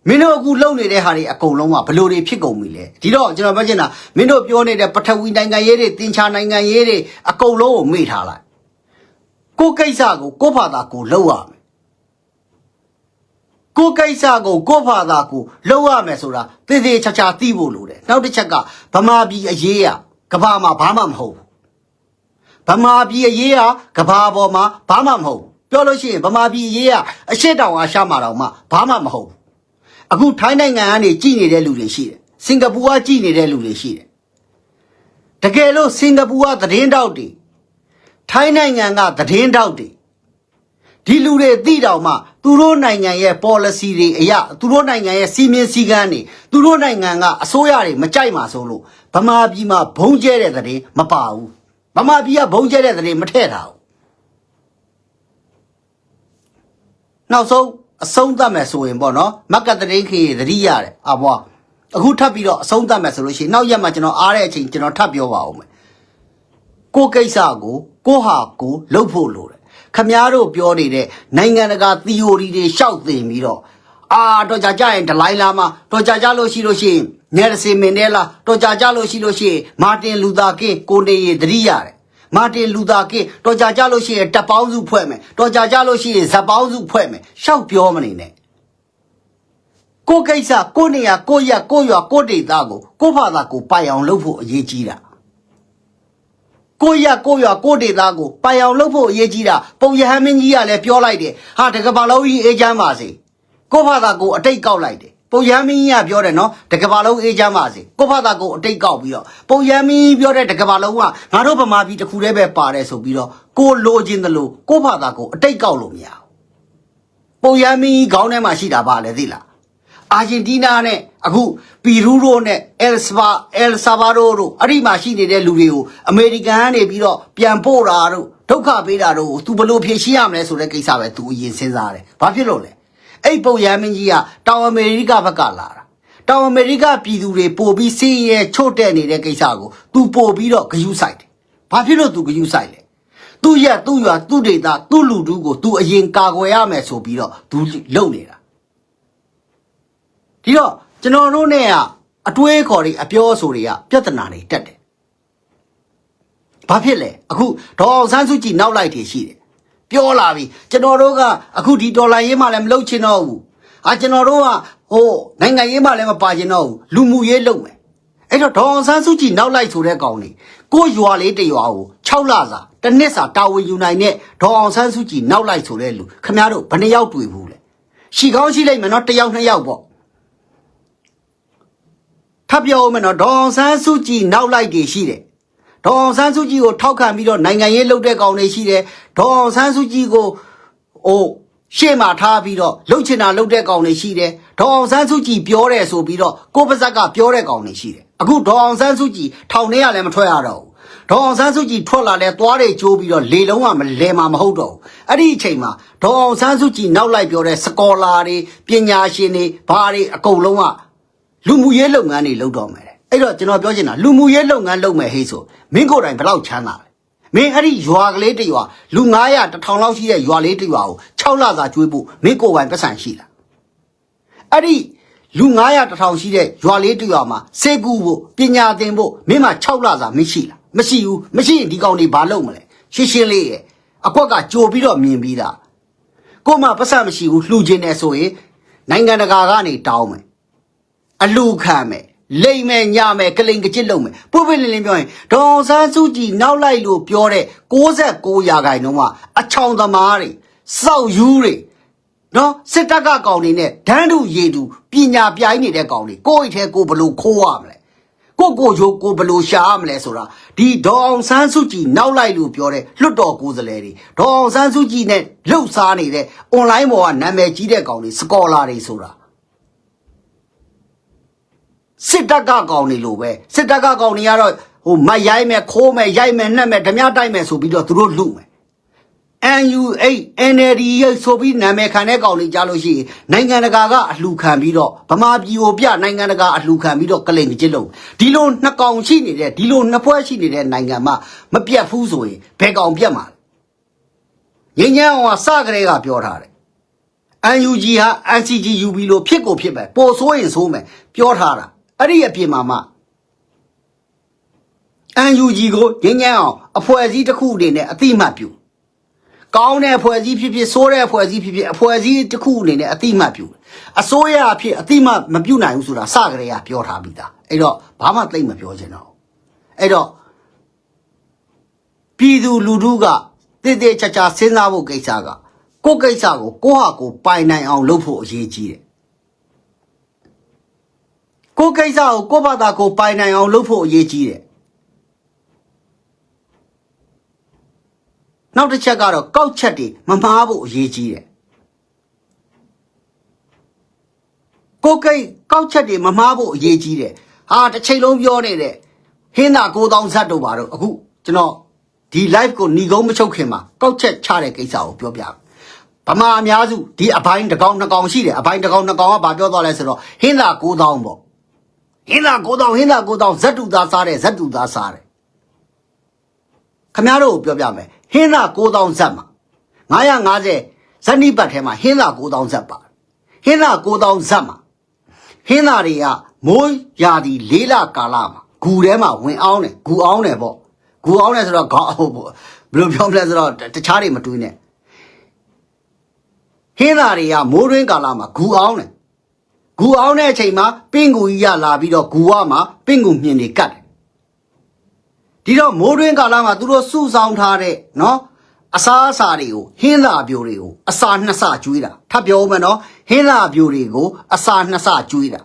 မင်းတို့အခုလုံနေတဲ့ဟာတွေအကုန်လုံးကဘလို့တွေဖြစ်ကုန်ပြီလေဒီတော့ကျွန်တော်ပြောချင်တာမင်းတို့ပြောနေတဲ့ပထဝီနိုင်ငံရေးတွေတင်ချာနိုင်ငံရေးတွေအကုန်လုံးကိုမေ့ထားလိုက်ကိုယ်ကိစ္စကိုကိုယ့်ဘာသာကိုလုပ်ရမယ် ကိုကိစ္စကိုကိုဖာသာကိုလောက်ရမယ်ဆိုတာသေသေးချာချာသိဖို့လိုတယ်နောက်တစ်ချက်ကဗမာပြည်အရေးရကဘာမှာဘာမှမဟုတ်ဘူးဗမာပြည်အရေးရကဘာပေါ်မှာဘာမှမဟုတ်ဘူးပြောလို့ရှိရင်ဗမာပြည်အရေးရအရှိတောင်အာရှမှာတောင်မှဘာမှမဟုတ်ဘူးအခုထိုင်းနိုင်ငံကနေကြည်နေတဲ့လူတွေရှိတယ်စင်ကာပူကကြည်နေတဲ့လူတွေရှိတယ်တကယ်လို့စင်ကာပူကသတင်းတောက်တွေထိုင်းနိုင်ငံကသတင်းတောက်တွေ ဒီလူတွေသိတော့မှသူတို့နိုင်ငံရဲ့ policy တွေအရာသူတို့နိုင်ငံရဲ့စီမင်းစည်းကမ်းတွေသူတို့နိုင်ငံကအစိုးရတွေမကြိုက်မှာဆိုလို့ဗမာပြည်မှာဘုံကျဲတဲ့တဲ့မပါဘူးဗမာပြည်ကဘုံကျဲတဲ့တဲ့မထည့်တာဘူးနောက်ဆုံးအဆုံးသတ်မယ်ဆိုရင်ပေါ့နော်မက်ကတရင်ခေသတိရတယ်အဘွားအခုထပ်ပြီးတော့အဆုံးသတ်မယ်ဆိုလို့ရှိရင်နောက်ရက်မှာကျွန်တော်အားတဲ့အချိန်ကျွန်တော်ထပ်ပြောပါဦးမယ်ကိုယ်ကိစ္စကိုကိုယ့်ဟာကိုယ်လှုပ်ဖို့လိုတယ် ခမားတို့ပြောနေတဲ့နိုင်ငံတကာ theory တွေရှောက်သိပြီးတော့အာတော့ကြာကြရင်ဒလိုင်းလာမှာတော့ကြာကြလို့ရှိလို့ရှိရင်နယ်ရစီမင်ဒဲလာတော့ကြာကြလို့ရှိလို့ရှိရင်မာတင်လူသာကင်းကိုနေရသတိရတယ်မာတင်လူသာကင်းတော့ကြာကြလို့ရှိရင်တပ်ပေါင်းစုဖွဲ့မယ်တော့ကြာကြလို့ရှိရင်ဇက်ပေါင်းစုဖွဲ့မယ်ရှောက်ပြောမနေနဲ့ကိုယ်ကိစ္စကိုယ်နေရာကိုယ့်ရက်ကိုယ့်ရွာကိုယ့်ဒေသကိုကိုယ့်ဘာသာကိုပိုင်အောင်လုပ်ဖို့အရေးကြီးတာ ကိုယ့်ရက်ကိုယ့်ရွာကိုယ့်ဒေသကိုပိုင်အောင်လုပ်ဖို့အရေးကြီးတာပုံရဟန်းမင်းကြီးကလည်းပြောလိုက်တယ်ဟာတကဘာလုံးကြီးအေးချမ်းပါစေကိုယ့်ဘာသာကိုအတိတ်ကောက်လိုက်တယ်ပုံရဟန်းမင်းကြီးကပြောတယ်နော်တကဘာလုံးအေးချမ်းပါစေကိုယ့်ဘာသာကိုအတိတ်ကောက်ပြီးတော့ပုံရဟန်းမင်းကြီးပြောတဲ့တကဘာလုံးကငါတို့ဗမာပြည်တစ်ခုတည်းပဲပါတယ်ဆိုပြီးတော့ကိုယ်လိုချင်တယ်လို့ကိုယ့်ဘာသာကိုအတိတ်ကောက်လို့မရဘူးပုံရဟန်းမင်းကြီးခေါင်းထဲမှာရှိတာပါလေသိလား အာဂျင်တီးနားနဲ့အခုပီရူးတို့နဲ့အယ်စပါအယ်ဆာဗာဒိုတို့အဲ့ဒီမှာရှိနေတဲ့လူတွေကိုအမေရိကန်ကနေပြီးတော့ပြန်ပို့တာတို့ဒုက္ခပေးတာတို့သူဘလို့ဖြေရှင်းရမလဲဆိုတဲ့ကိစ္စပဲသူအရင်စဉ်းစားတယ်ဘာဖြစ်လို့လဲအဲ့ပုံရမင်းကြီးကတောင်အမေရိကဘက်ကလာတာတောင်အမေရိကပြည်သူတွေပို့ပြီးစင်းရဲချို့တဲ့နေတဲ့ကိစ္စကိုသူပို့ပြီးတော့ဂယုဆိုင်တယ်ဘာဖြစ်လို့သူဂယုဆိုင်လဲသူ့ရက်သူ့ရွာသူ့ဒေသသူ့လူတူကိုသူအရင်ကာကွယ်ရမယ်ဆိုပြီးတော့သူလုံနေတာ ဒီတော့ကျွန်တော်တို့နဲ့ကအတွေးခေါ်တွေအပြောအဆိုတွေကပြဿနာတွေတက်တယ်ဘာဖြစ်လဲအခုဒေါ်အောင်ဆန်းစုကြည်နောက်လိုက်တည်ရှိတယ်ပြောလာပြီကျွန်တော်တို့ကအခုဒီဒေါ်လာရေးမှလည်းမလုပ်ချင်တော့ဘူးအာကျွန်တော်တို့ကဟိုနိုင်ငံရေးမှလည်းမပါချင်တော့ဘူးလူမှုရေးလုပ်မယ်အဲ့တော့ဒေါ်အောင်ဆန်းစုကြည်နောက်လိုက်ဆိုတဲ့ကောင်လေးကိုရွာလေးတရွာကို6လစာတစ်နှစ်စာတာဝန်ယူနိုင်တဲ့ဒေါ်အောင်ဆန်းစုကြည်နောက်လိုက်ဆိုတဲ့လူခမရတို့ဘယ်နှယောက်တွေ့ဘူးလဲရှိကောင်းရှိလိုက်မယ်နော်တစ်ယောက်နှစ်ယောက်ပေါ့ ထပ်ပြောဦးမယ်နော်ဒေါ်အောင်ဆန်းစုကြည်နောက်လိုက်တွေရှိတယ်ဒေါ်အောင်ဆန်းစုကြည်ကိုထောက်ခံပြီးတော့နိုင်ငံရေးလုပ်တဲ့ကောင်တွေရှိတယ်ဒေါ်အောင်ဆန်းစုကြည်ကိုဟိုရှေ့မှာထားပြီးတော့လှုပ်ချင်တာလှုပ်တဲ့ကောင်တွေရှိတယ်ဒေါ်အောင်ဆန်းစုကြည်ပြောတယ်ဆိုပြီးတော့ကိုပါဇက်ကပြောတဲ့ကောင်တွေရှိတယ်အခုဒေါ်အောင်ဆန်းစုကြည်ထောင်ထဲရလည်းမထွက်ရတော့ဘူးဒေါ်အောင်ဆန်းစုကြည်ထွက်လာလဲသွားတွေကျိုးပြီးတော့လေလုံးကမလဲမှာမဟုတ်တော့ဘူးအဲ့ဒီအချိန်မှာဒေါ်အောင်ဆန်းစုကြည်နောက်လိုက်ပြောတဲ့စကောလာတွေပညာရှင်တွေဘာတွေအကုန်လုံးက လူမှုရေးလုပ်ငန်းတွေလုပ်တော့မယ်တဲ့အဲ့တော့ကျွန်တော်ပြောချင်တာလူမှုရေးလုပ်ငန်းလုပ်မယ်ဟေးဆိုမင်းကိုယ်တိုင်ဘယ်လောက်ချမ်းသာလဲမင်းအဲ့ဒီရွာကလေးတစ်ရွာလူ900 1000လောက်ရှိတဲ့ရွာလေးတစ်ရွာကို6လစာကျွေးဖို့မင်းကိုယ်ပိုင်ပတ်စံရှိလားအဲ့ဒီလူ900 1000ရှိတဲ့ရွာလေးတစ်ရွာမှာစေကူဖို့ပညာသင်ဖို့မင်းမှာ6လစာမရှိလားမရှိဘူးမရှိရင်ဒီကောင်တွေဘာလုပ်မလဲရှင်းရှင်းလေးရဲ့အကွက်ကကြိုပြီးတော့မြင်ပြီးသားကို့မှာပတ်စံမရှိဘူးလှူခြင်းတယ်ဆိုရင်နိုင်ငံတကာကနေတောင်းမယ် အလူခံမယ်လိမ့်မယ်ညမယ်ကလိန်ကကြစ်လုံးမယ်ပုပ်ပိလင်းလင်းပြောရင်ဒေါ်အောင်ဆန်းစုကြည်နောက်လိုက်လို့ပြောတဲ့69ရာခိုင်နှုန်းကအချောင်သမားတွေစောက်ယူတွေနော်စစ်တပ်ကကောင်တွေနဲ့ဒန်းတူရေတူပညာပြိုင်နေတဲ့ကောင်တွေကိုယ့်အိတ်ထဲကိုဘလို့ခိုးရမလဲကိုကိုချိုးကိုဘလို့ရှာရမလဲဆိုတာဒီဒေါ်အောင်ဆန်းစုကြည်နောက်လိုက်လို့ပြောတဲ့လွတ်တော်ကိုယ်စားလှယ်တွေဒေါ်အောင်ဆန်းစုကြည်နဲ့လှုပ်ရှားနေတဲ့ online ပေါ်ကနာမည်ကြီးတဲ့ကောင်တွေစကောလာတွေဆိုတာ စစ်တပ်ကကောင်နေလို့ပဲစစ်တပ်ကကောင်နေကတော့ဟိုမတ်ရိုက်မယ်ခိုးမယ်ရိုက်မယ်နှက်မယ်ဓမြတိုက်မယ်ဆိုပြီးတော့သူတို့လူမယ် NUA NLD ရဆိုပြီးနာမည်ခံတဲ့ကောင်တွေကြားလို့ရှိရင်နိုင်ငံတကာကအလှူခံပြီးတော့ဗမာပြည်ကိုပြနိုင်ငံတကာအလှူခံပြီးတော့ကလိန်ကြစ်လုံးဒီလိုနှစ်ကောင်ရှိနေတဲ့ဒီလိုနှစ်ဖွဲ့ရှိနေတဲ့နိုင်ငံမှာမပြတ်ဘူးဆိုရင်ဘယ်ကောင်ပြတ်မှာလဲငင်းညံအောင်ကစကလေးကပြောထားတယ် UNG ဟာ NCG UB လို့ဖြစ်ကိုဖြစ်ပဲပိုဆိုးရင်ဆိုးမယ်ပြောထားတာ အဲ့ဒီအပြင်မှာမှ UNG ကိုငင်းညံအောင်အဖွဲ့အစည်းတစ်ခုအနေနဲ့အတိမတ်ပြုကောင်းတဲ့အဖွဲ့အစည်းဖြစ်ဖြစ်ဆိုးတဲ့အဖွဲ့အစည်းဖြစ်ဖြစ်အဖွဲ့အစည်းတစ်ခုအနေနဲ့အတိမတ်ပြုအစိုးရအဖြစ်အတိမတ်မပြုနိုင်ဘူးဆိုတာစကလေးကပြောထားပြီးသားအဲ့တော့ဘာမှသိမ့်မပြောချင်တော့ဘူးအဲ့တော့ပြည်သူလူထုကတည်တည်ချာချာစဉ်းစားဖို့ကိစ္စကကိုယ့်ကိစ္စကိုကိုယ့်ဟာကိုယ်ပိုင်နိုင်အောင်လုပ်ဖို့အရေးကြီးတယ် ကိုယ့်ကိစ္စကိုကိုယ့်ဘာသာကိုယ်ပိုင်နိုင်အောင်လုပ်ဖို့အရေးကြီးတယ်နောက်တစ်ချက်ကတော့ကောက်ချက်တွေမမှားဖို့အရေးကြီးတယ်ကိုယ်ကိကောက်ချက်တွေမမှားဖို့အရေးကြီးတယ်ဟာတစ်ချိန်လုံးပြောနေတဲ့ဟင်းသာ9000ဇတ်တို့ပါတော့အခုကျွန်တော်ဒီ live ကိုหนีကုန်းမချုပ်ခင်မှာကောက်ချက်ချတဲ့ကိစ္စကိုပြောပြမယ်ဗမာအများစုဒီအပိုင်းတစ်ကောင်နှစ်ကောင်ရှိတယ်အပိုင်းတစ်ကောင်နှစ်ကောင်ကဘာပြောသွားလဲဆိုတော့ဟင်းသာ9000ပေါ့ ဟင်းသာ9000ဟင်းသာ9000ဇက်တူသားစားတယ်ဇက်တူသားစားတယ်ခမရတို့ကိုပြောပြမယ်ဟင်းသာ9000ဇက်မှာ950ဇက်နိပတ်ထဲမှာဟင်းသာ9000ဇက်ပါဟင်းသာ9000ဇက်မှာဟင်းသာတွေကမိုးရာသီလေးလကာလမှာဂူထဲမှာဝင်အောင်တယ်ဂူအောင်တယ်ပေါ့ဂူအောင်တယ်ဆိုတော့ခေါင်းဟုတ်ပေါ့ဘယ်လိုပြောမလဲဆိုတော့တခြားတွေမတွေးနဲ့ဟင်းသားတွေကမိုးတွင်းကာလမှာဂူအောင်တယ် ဂူအောင်တဲ့အချိန်မှာပင့်ကူကြီးရလာပြီးတော့ဂူဝမှာပင့်ကူမြင်တွေကတ်တယ်ဒီတော့မိုးတွင်းကာလမှာသူတို့စုဆောင်ထားတဲ့နော်အစားအစာတွေကိုဟင်းသားပြိုတွေကိုအစာနှစ်ဆကျွေးတာထပ်ပြောဦးမယ်နော်ဟင်းသားပြိုတွေကိုအစာနှစ်ဆကျွေးတာ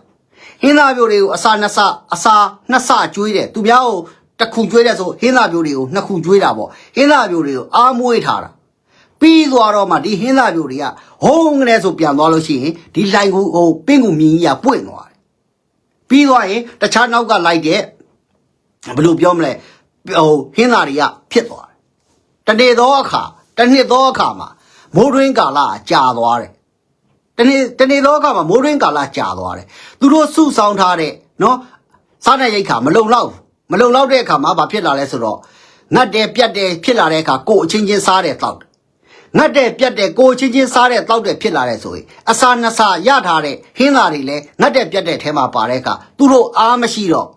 ဟင်းသားပြိုတွေကိုအစာနှစ်ဆအစာနှစ်ဆကျွေးတယ်သူများကိုတစ်ခုကျွေးတယ်ဆိုဟင်းသားပြိုတွေကိုနှစ်ခုကျွေးတာပေါ့ဟင်းသားပြိုတွေကိုအားမွေးထားတာ ပြီးသွားတော့မှဒီဟင်းသားပြိုတွေကဟိုးငနဲ့ဆိုပြန်သွားလို့ရှိရင်ဒီလိုင်ကူဟိုပင့်ကူမြင်းကြီးကပွင့်သွားတယ်ပြီးသွားရင်တခြားနောက်ကလိုက်တဲ့ဘယ်လိုပြောမလဲဟိုဟင်းသားတွေကဖြစ်သွားတယ်တနေ့သောအခါတစ်နှစ်သောအခါမှာမိုးတွင်းကာလကကြာသွားတယ်တနေ့တနေ့သောအခါမှာမိုးတွင်းကာလကြာသွားတယ်သူတို့စုဆောင်ထားတဲ့နော်စားတဲ့ရိတ်ခါမလုံလောက်ဘူးမလုံလောက်တဲ့အခါမှာဘာဖြစ်လာလဲဆိုတော့ငတ်တယ်ပြတ်တယ်ဖြစ်လာတဲ့အခါကိုယ်အချင်းချင်းစားတယ်တောက်တယ် ငတ်တဲ့ပြတ်တဲ့ကိုချင်းချင်းစားတဲ့တောက်တဲ့ဖြစ်လာတဲ့ဆိုရင်အစာနှစ်စာရထားတဲ့ဟင်းသားတွေလည်းငတ်တဲ့ပြတ်တဲ့ထဲမှာပါတဲ့အခါသူတို့အားမရှိတော့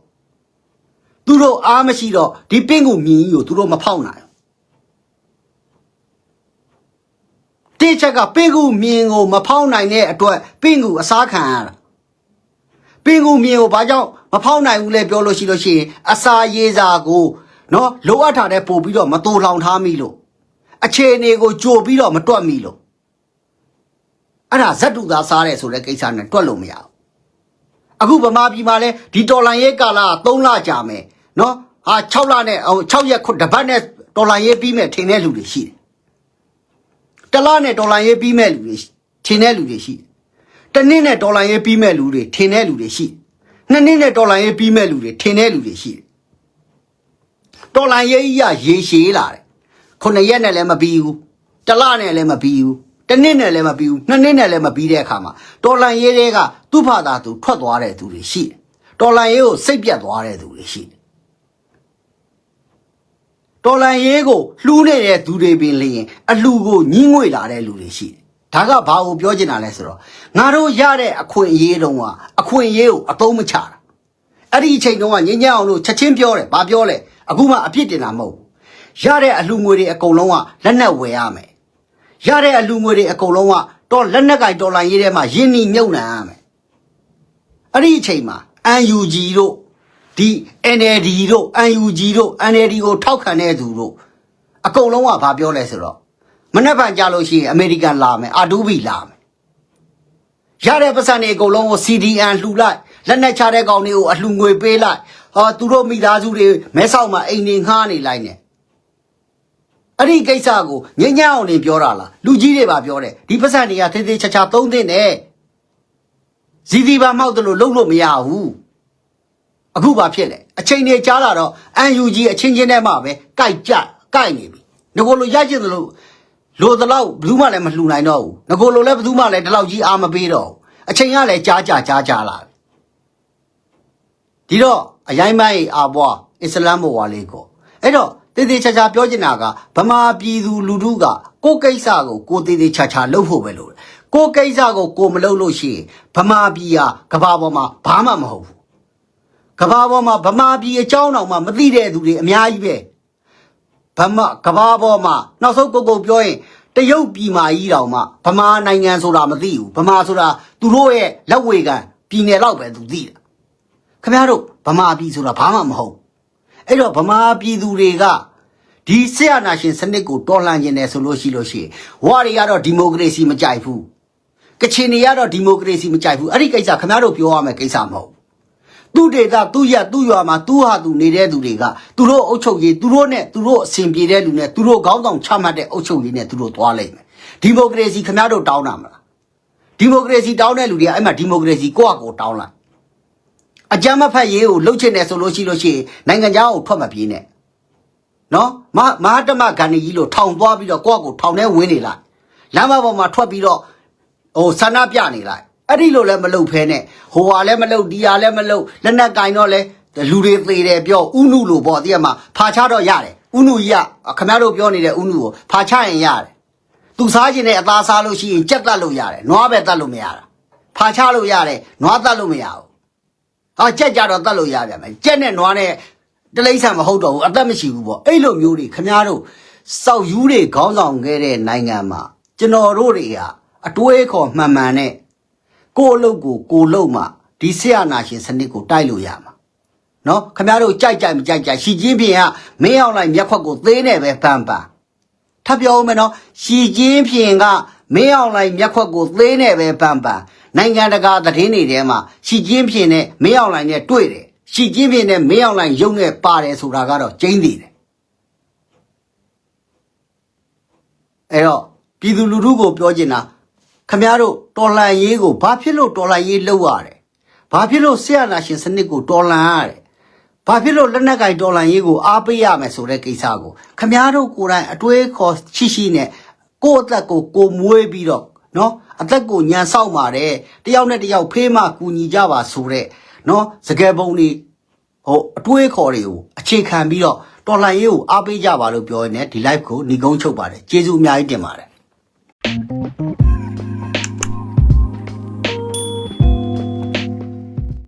သူတို့အားမရှိတော့ဒီပင့်ကူမြင်ကြီးကိုသူတို့မဖောက်နိုင်ဘူးတိချက်ကပင့်ကူမြင်ကိုမဖောက်နိုင်တဲ့အတွက်ပင့်ကူအစားခံရတာပင့်ကူမြင်ကိုဘာကြောင့်မဖောက်နိုင်ဘူးလဲပြောလို့ရှိလို့ရှိရင်အစာရေးစာကိုနော်လိုအပ်တာတဲ့ပို့ပြီးတော့မတူလောင်ထားမိလို့ အခြေအနေကိုကြိုပြီးတော့မတွက်မိလို့အဲ့ဒါဇက်တူသားစားတယ်ဆိုတဲ့ကိစ္စနဲ့တွက်လို့မရဘူးအခုဗမာပြည်မှာလဲဒီတော်လန်ရေးကာလက3လကြာမယ်နော်ဟာ6လနဲ့6ရက်ခုတပတ်နဲ့တော်လန်ရေးပြီးမဲ့ထင်တဲ့လူတွေရှိတယ်တလနဲ့တော်လန်ရေးပြီးမဲ့လူတွေထင်တဲ့လူတွေရှိတယ်တနည်းနဲ့တော်လန်ရေးပြီးမဲ့လူတွေထင်တဲ့လူတွေရှိတယ်နှစ်နှစ်နဲ့တော်လန်ရေးပြီးမဲ့လူတွေထင်တဲ့လူတွေရှိတယ်တော်လန်ရေးကြီးကရေရှည်လာတယ် ခုနှစ်ရက်နဲ့လည်းမပြီးဘူးတစ်လနဲ့လည်းမပြီးဘူးတစ်နှစ်နဲ့လည်းမပြီးဘူးနှစ်နှစ်နဲ့လည်းမပြီးတဲ့အခါမှာတော်လန်ရေးတွေကသူ့ဖာသာသူထွက်သွားတဲ့သူတွေရှိတယ်တော်လန်ရေးကိုစိတ်ပြတ်သွားတဲ့သူတွေရှိတယ်တော်လန်ရေးကိုလှူးနေတဲ့သူတွေပင်လျင်အလှူကိုညှင်းငွေလာတဲ့လူတွေရှိတယ်ဒါကဘာကိုပြောချင်တာလဲဆိုတော့ငါတို့ရတဲ့အခွင့်အရေးတုံးကအခွင့်အရေးကိုအသုံးမချတာအဲ့ဒီအချိန်တုန်းကငင်းညံ့အောင်လို့ချက်ချင်းပြောတယ်ဘာပြောလဲအခုမှအပြစ်တင်တာမဟုတ်ဘူး ရတဲ့အလှငွေတွေအကုန်လုံးကလက်နက်ဝယ်ရမယ်ရတဲ့အလှငွေတွေအကုန်လုံးကတော့လက်နက်ကင်တော်လိုင်းရေးထဲမှာယင်းနီမြုပ်နှံရမယ်အဲ့ဒီအချိန်မှာ UNG တို့ဒီ NLD တို့ UNG တို့ NLD ကိုထောက်ခံတဲ့သူတို့အကုန်လုံးကဘာပြောလဲဆိုတော့မနေ့ကကြလို့ရှိရင်အမေရိကန်လာမယ်အာဒူဘီလာမယ်ရတဲ့ပတ်စံတွေအကုန်လုံးကို CDN လှူလိုက်လက်နက်ချတဲ့ကောင်တွေကိုအလှငွေပေးလိုက်ဟောသူတို့မိသားစုတွေမဲဆောက်မှာအိမ်နေငှားနေလိုက်နေ အဲ့ဒီကိစ္စကိုညဉ့်ညံ့အောင်နေပြောတာလားလူကြီးတွေပါပြောတယ်ဒီပတ်စံတွေကသေးသေးချာချာသုံးသင့်တယ်ဇီဒီပါမောက်တယ်လို့လုံးလို့မရဘူးအခုဘာဖြစ်လဲအချိန်တွေကြားလာတော့ UNG အချင်းချင်းနဲ့မှပဲကြိုက်ကြကြိုက်နေပြီငကိုလိုရကျင်တယ်လို့လိုတလောက်ဘယ်သူမှလည်းမလှူနိုင်တော့ဘူးငကိုလိုလည်းဘယ်သူမှလည်းဒီလောက်ကြီးအားမပေးတော့ဘူးအချိန်ကလည်းကြားကြကြားကြလာပြီဒီတော့အရင်မိုင်းအာဘွားအစ္စလမ်ဘဝလေးကိုအဲ့တော့ တည်တည်ချာချာပြောချင်တာကဗမာပြည်သူလူထုကကိုယ်ကိစ္စကိုကိုယ်တည်တည်ချာချာလုပ်ဖို့ပဲလို့ကိုယ်ကိစ္စကိုကိုယ်မလုပ်လို့ရှိရင်ဗမာပြည်ဟာကဘာပေါ်မှာဘာမှမဟုတ်ဘူးကဘာပေါ်မှာဗမာပြည်အကြောင်းတောင်မှမသိတဲ့သူတွေအများကြီးပဲဗမာကဘာပေါ်မှာနောက်ဆုံးကိုကိုပြောရင်တရုတ်ပြည်မာကြီးတောင်မှဗမာနိုင်ငံဆိုတာမသိဘူးဗမာဆိုတာသူတို့ရဲ့လက်ဝေကန်ပြည်နယ်တော့ပဲသူသိတာခင်ဗျားတို့ဗမာပြည်ဆိုတာဘာမှမဟုတ် အဲ့တော့ဗမာပြည်သူတွေကဒီဆရာနာရှင်စနစ်ကိုတော်လှန်ခြင်းတယ်ဆိုလို့ရှိလို့ရှိရင်ဝါတွေကတော့ဒီမိုကရေစီမကြိုက်ဘူးကချင်တွေကတော့ဒီမိုကရေစီမကြိုက်ဘူးအဲ့ဒီကိစ္စခင်ဗျားတို့ပြောရမယ်ကိစ္စမဟုတ်ဘူးသူဒေတာသူရက်သူရွာမှာသူဟာသူနေတဲ့သူတွေကသူတို့အုပ်ချုပ်ရေးသူတို့နဲ့သူတို့အစဉ်ပြေတဲ့လူနဲ့သူတို့ခေါင်းဆောင်ချမှတ်တဲ့အုပ်ချုပ်ရေးနဲ့သူတို့သွားလိမ့်မယ်ဒီမိုကရေစီခင်ဗျားတို့တောင်းတာမလားဒီမိုကရေစီတောင်းတဲ့လူတွေကအဲ့မှာဒီမိုကရေစီကိုယ့်အကိုတောင်းလိုက် အကြမ်းမဖက်ရေးကိုလှုပ်ချင်တယ်ဆိုလို့ရှိလို့ရှိရင်နိုင်ငံခြားကိုထွက်မပြေးနဲ့နော်မမဟာတမဂန္ဒီကြီးလို့ထောင်သွားပြီးတော့ကိုယ့်အကိုထောင်ထဲဝင်နေလိုက်လမ်းမပေါ်မှာထွက်ပြီးတော့ဟိုဆန္ဒပြနေလိုက်အဲ့ဒီလိုလည်းမလုပ်ဖဲနဲ့ဟိုဟာလည်းမလုပ်ဒီဟာလည်းမလုပ်လက်နက်ကင်တော့လဲလူတွေသေးတယ်ပြောဥနုလို့ပေါ့တည်းကမှာဖာချတော့ရတယ်ဥနုကြီးကခင်ဗျားတို့ပြောနေတဲ့ဥနုကိုဖာချရင်ရတယ်သူစားခြင်းနဲ့အသားစားလို့ရှိရင်ကြက်တက်လို့ရတယ်နွားပဲတက်လို့မရတာဖာချလို့ရတယ်နွားတက်လို့မရဘူး ဟာကြက်ကြတော့တတ်လို့ရပြန်မယ်ကြက်နဲ့နွားနဲ့တလိမ့်ဆန်မဟုတ်တော့ဘူးအသက်မရှိဘူးပေါ့အဲ့လိုမျိုးတွေခမားတို့စောက်ယူတွေခေါင်းဆောင်ခဲ့တဲ့နိုင်ငံမှာကျွန်တော်တို့တွေကအတွေးခေါ်မှန်မှန်နဲ့ကိုယ့်အလုပ်ကိုကိုယ်လုပ်မှဒီဆရာနာရှင်စနစ်ကိုတိုက်လို့ရမှာနော်ခမားတို့ကြိုက်ကြိုက်မကြိုက်ကြိုက်ရှီချင်းပြင်ကမင်းအောင်လိုက်မျက်ခွက်ကိုသေးနေပဲပန်းပန်းထပ်ပြောဦးမယ်နော်ရှီချင်းပြင်ကမင်းအောင်လိုက်မျက်ခွက်ကိုသေးနေပဲပန်းပန်း နိုင်ငံတကာသတင်းတွေထဲမှာရှီချင်းပြင်နဲ့မင်းအောင်လိုက်နဲ့တွေ့တယ်ရှီချင်းပြင်နဲ့မင်းအောင်လိုက်ရုံနဲ့ပါတယ်ဆိုတာကတော့ကျင်းသေးတယ်အဲ့တော့ပြည်သူလူထုကိုပြောချင်တာခမရတို့တော်လှန်ရေးကိုဘာဖြစ်လို့တော်လှန်ရေးလုပ်ရတယ်ဘာဖြစ်လို့ဆရာနာရှင်စနစ်ကိုတော်လှန်ရတယ်ဘာဖြစ်လို့လက်နက်ကင်ဒေါ်လာရေးကိုအားပေးရမယ်ဆိုတဲ့ကိစ္စကိုခမားတို့ကိုယ်တိုင်အတွေးခေါ်ရှိရှိနဲ့ကိုယ့်အသက်ကိုကိုယ်မွေးပြီးတော့နော် အသက်ကိုညံဆောက်ပါတယ်တယောက်နဲ့တယောက်ဖေးမှကူညီကြပါဆိုတဲ့နော်စကယ်ပုံတွေဟိုအတွေးခေါ်တွေကိုအခြေခံပြီးတော့တော်လှန်ရေးကိုအားပေးကြပါလို့ပြောရင်းနဲ့ဒီ live ကိုညီကုန်းချုပ်ပါတယ်ကျေးဇူးအများကြီးတင်ပါတယ်